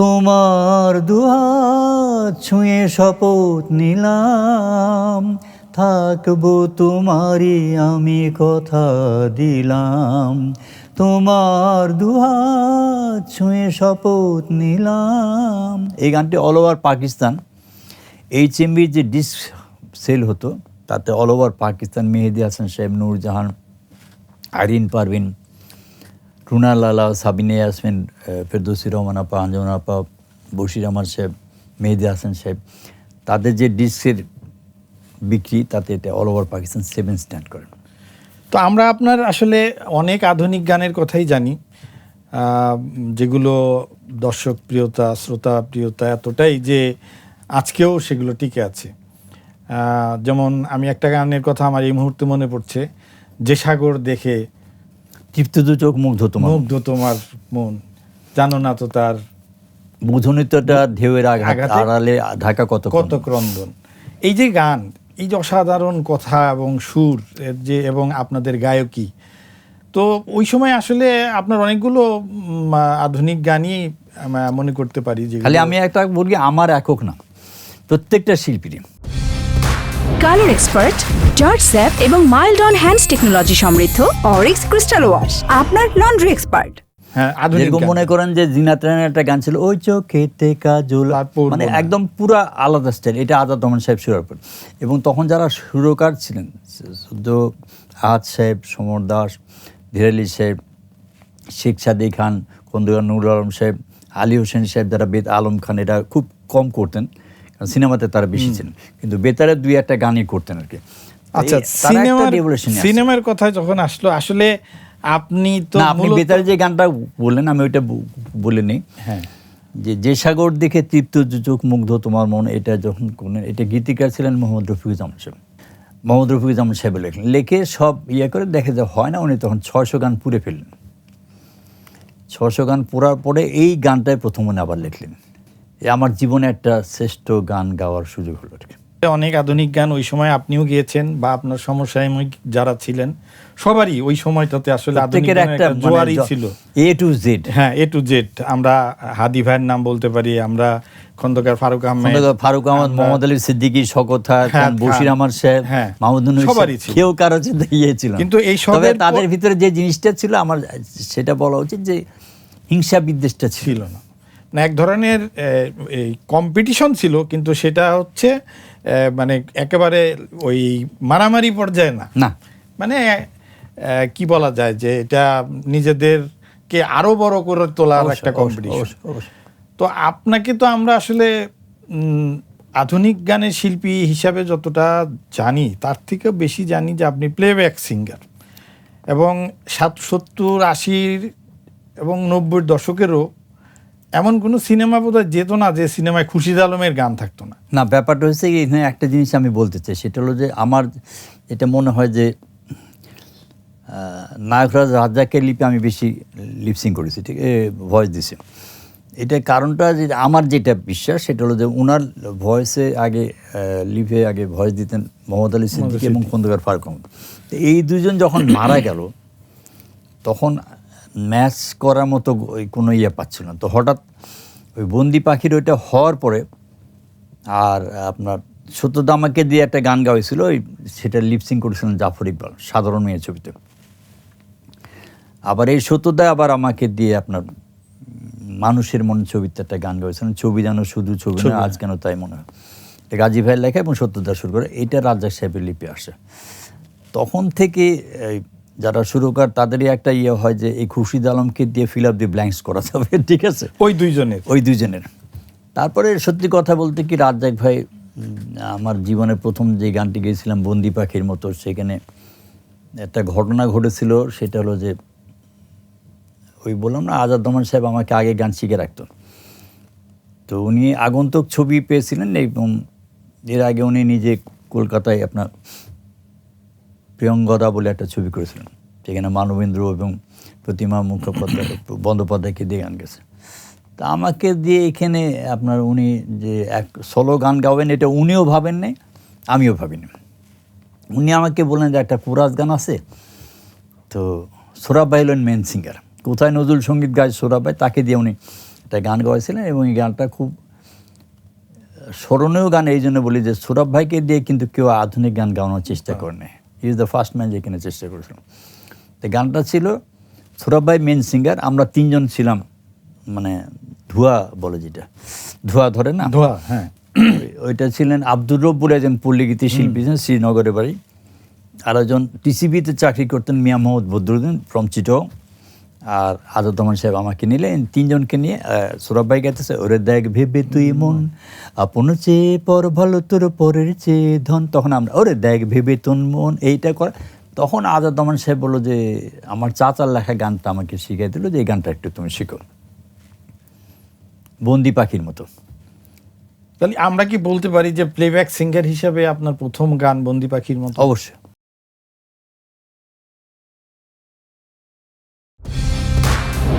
তোমার দুহাত ছুঁয়ে শপথ নিলাম। থাকব তোমারই আমি কথা দিলাম। তোমার দুহাত ছুঁয়ে শপথ নিলাম। এই গানটি অল ওভার পাকিস্তান। এইচ এমবির যে ডিস্ক সেল হতো, তাতে অল ওভার পাকিস্তান মেহেদি হাসান সাহেব, নূরজাহান, আরিন পারভিন রুনা লালা, সাবিনে ইয়াসমিন ফেরদৌসি রহমান আপা, আঞ্জনা আপা, বশির আহমদ সাহেব, মেহেদি হাসান সাহেব, তাদের যে ডিস্কের বিক্রি, তাতে এটা all over Pakistan seven stand করেন তো আমরা আপনার আসলে অনেক আধুনিক গানের কথাই জানি। যেগুলো দর্শক প্রিয়তা, শ্রোতা প্রিয়তা এতটাই যে আজকেও সেগুলো টিকে আছে। যেমন আমি একটা গানের কথা আমার এই মুহূর্তে মনে পড়ছে, যে সাগর দেখে তৃপ্ত দু চোখ মুগ্ধ তোমার। মুগ্ধ তোমার মন। জানো না তো তার মুধনিতটা ঢেউয়ের আঘাত আড়ালে ঢাকা কত কত ক্রন্দন। এই যে গান এই যে অসাধারণ কথা এবং সুর যে এবং আপনাদের গায়কী তো ওই সময় আসলে আপনার অনেকগুলো আধুনিক গানই মনে করতে পারি যে খালি আমি একটা বলি আমার একক না প্রত্যেকটা শিল্পীর কালার এক্সপার্ট জর্জ স্যাপ এবং মাইল্ড অন হ্যান্ডস টেকনোলজি সমৃদ্ধ অরিক্স ক্রিস্টাল ওয়াশ আপনার লন্ড্রি এক্সপার্ট। হ্যাঁ যেরকম মনে করেন যে জিনাত একটা গান ছিল ওই চোখেতে কাজল মানে একদম পুরা আলাদা স্টাইল এটা আজাদ রহমান সাহেব সুরারপুর এবং তখন যারা সুরকার ছিলেন শুদ্ধ আহাদ সাহেব সমর দাস ধীরালি সাহেব শেখ সাদি খান খন্দকার নুর আলম সাহেব আলী হোসেন সাহেব যারা বেদ আলম খান এটা খুব কম করতেন। সিনেমাতে তারা বেশি ছিলেন। কিন্তু বেতারে দুই একটা গানই করতেন আর কি। আচ্ছা সিনেমার। সিনেমার কথা যখন আসলো আসলে আপনি তো আপনি বেতারে যে গানটা বললেন আমি ওইটা বলে নিই। হ্যাঁ। যে যে সাগর দেখে তৃপ্ত চোখ মুগ্ধ তোমার মন এটা যখন করলেন এটা গীতিকার ছিলেন মোহাম্মদ রফিকুজ্জামান সাহেব। মোহাম্মদ রফিকুজ্জামান সাহেব লেখলেন লেখে সব ইয়ে করে দেখে যে হয় না উনি তখন ছয়শো গান পুড়ে ফেললেন। ছশো গান পড়ার পরে এই গানটাই প্রথম উনি আবার লিখলেন। আমার জীবনে একটা শ্রেষ্ঠ গান গাওয়ার সুযোগ হলো অনেক আধুনিক গান ওই সময় আপনিও গিয়েছেন বা আপনার সমসাময়িক যারা ছিলেন সবারই ওই সময়টাতে আসলে আধুনিক একটা একটা জোয়ারই ছিল। এ টু জেড হ্যাঁ এ টু জেড আমরা হাদি ভাইয়ের নাম বলতে পারি আমরা খন্দকার ফারুক আহমেদ ফারুক আহমদ আমরা- মোহাম্মদ আলী সিদ্দিকী বশির হ্যাঁ, আহমদ সাহেব হ্যাঁ, মাহমুদুল সবারই কেউ কারও সাথে ইয়ে ছিল কিন্তু এই তবে তাদের ভিতরে যে জিনিসটা ছিল আমার সেটা বলা উচিত যে হিংসা বিদ্বেষটা ছিল না। না এক ধরনের এই কম্পিটিশন ছিল কিন্তু সেটা হচ্ছে মানে একেবারে ওই মারামারি পর্যায়ে না। না। মানে কি বলা যায় যে এটা নিজেদেরকে আরও বড় করে তোলার একটা কম্পিটিশন। তো আপনাকে তো আমরা আসলে আধুনিক গানের শিল্পী হিসাবে যতটা জানি তার থেকেও বেশি জানি যে আপনি প্লেব্যাক সিঙ্গার এবং সাত সত্তর আশির এবং নব্বই দশকেরও এমন কোনো সিনেমা বোধহয় যেত না যে সিনেমায় খুশিদ আলমের গান থাকতো না। না ব্যাপারটা হচ্ছে এখানে একটা জিনিস আমি বলতে চাই সেটা হলো যে আমার এটা মনে হয় যে নায়করাজ রাজ্জাকে লিপে আমি বেশি লিপসিং করেছি ঠিক ভয়েস দিছি। এটা কারণটা যে আমার যেটা বিশ্বাস সেটা হলো যে ওনার ভয়েসে আগে লিপে আগে ভয়েস দিতেন মোহাম্মদ আলী সিদ্দিকী এবং খন্দকার ফারুক এই দুজন যখন মারা গেল তখন ম্যাচ করার মতো কোনো ইয়ে পাচ্ছিল না। তো হঠাৎ ওই বন্দি পাখির ওইটা হওয়ার পরে আর আপনার সত্যদা আমাকে দিয়ে একটা গান গাওয়াইছিল ওই সেটা লিপসিং করেছিলেন জাফর ইকবাল সাধারণ মেয়ে ছবিতে। আবার এই সত্যদা আবার আমাকে দিয়ে আপনার মানুষের মন ছবিতে একটা গান গাইছিলেন ছবি যেন শুধু ছবি না আজ কেন তাই মনে হয়। গাজী ভাইয়ের লেখা এবং সত্যদা শুরু করে এটা রাজ্জাক সাহেবের লিপি আসে। তখন থেকে যারা সুরকার তাদেরই একটা ইয়ে হয় যে এই খুরশিদ আলমকে দিয়ে ফিল আপ দি ব্ল্যাঙ্কস করা যাবে ঠিক আছে? ওই দুইজনের। ওই দুইজনের। তারপরে সত্যি কথা বলতে কি রাজ্জাক ভাই আমার জীবনে প্রথম যে গানটি গেয়েছিলাম বন্দি পাখির মতো সেখানে একটা ঘটনা ঘটেছিল সেটা হলো যে ওই বললাম না আজাদ রহমান সাহেব আমাকে আগে গান শিখে রাখতো। তো উনি আগন্তুক ছবি পেয়েছিলেন এবং এর আগে উনি নিজে কলকাতায় আপনার প্রিয়ঙ্গদা বলে একটা ছবি করেছিলেন সেখানে মানবেন্দ্র এবং প্রতিমা মুখোপাধ্যায় বন্দ্যোপাধ্যায়কে দিয়ে গান গেছে। তা আমাকে দিয়ে এখানে আপনার উনি যে এক সলো গান গাবেন এটা উনিও ভাবেন নাই, আমিও ভাবিনি। উনি আমাকে বললেন যে একটা কুরাজ গান আছে, তো সোরাবাই হলেন মেন সিঙ্গার, কোথায় নজরুল সংগীত গায় সোরাবাই তাকে দিয়ে উনি একটা গান গাইছিলেন এবং এই গানটা খুব স্মরণীয় গান, এই জন্য বলি যে সৌরভ ভাইকে দিয়ে কিন্তু কেউ আধুনিক গান গাওয়ানোর চেষ্টা করেনি। ইজ দ্য ফার্স্ট ম্যান যেখানে চেষ্টা করেছিলাম তো গানটা ছিল সৌরভ ভাই মেন সিঙ্গার আমরা তিনজন ছিলাম মানে ধোয়া বলে যেটা। ধোয়া ধরে না? ধোয়া হ্যাঁ। ওইটা ছিলেন আব্দুর রব্বুর একজন পল্লীগীতি শিল্পী ছিলেন শ্রীনগরের বাড়ি। আর একজন টিসিবিতে চাকরি করতেন মিয়া মোহাম্মদ বদরুদ্দিন ফ্রম চিটং আর রহমান সাহেব আমাকে নিলে এই তিনজনকে নিয়ে সৌরভ ভাই গাইতেছে ওরে দেখ ভেবে তুই মন আপন চেয়ে পর ভালো তোর পরের চেয়ে ধন। তখন আমরা ওরে দেখ ভেবে তোর মন এইটা কর। তখন আজাদ রহমান সাহেব বলল যে আমার চাচার লেখা গানটা আমাকে শিখাই দিল যে এই গানটা একটু তুমি শিখো। বন্দি পাখির মতো। তাহলে আমরা কি বলতে পারি যে প্লেব্যাক সিঙ্গার হিসাবে আপনার প্রথম গান বন্দি পাখির মতো? অবশ্যই।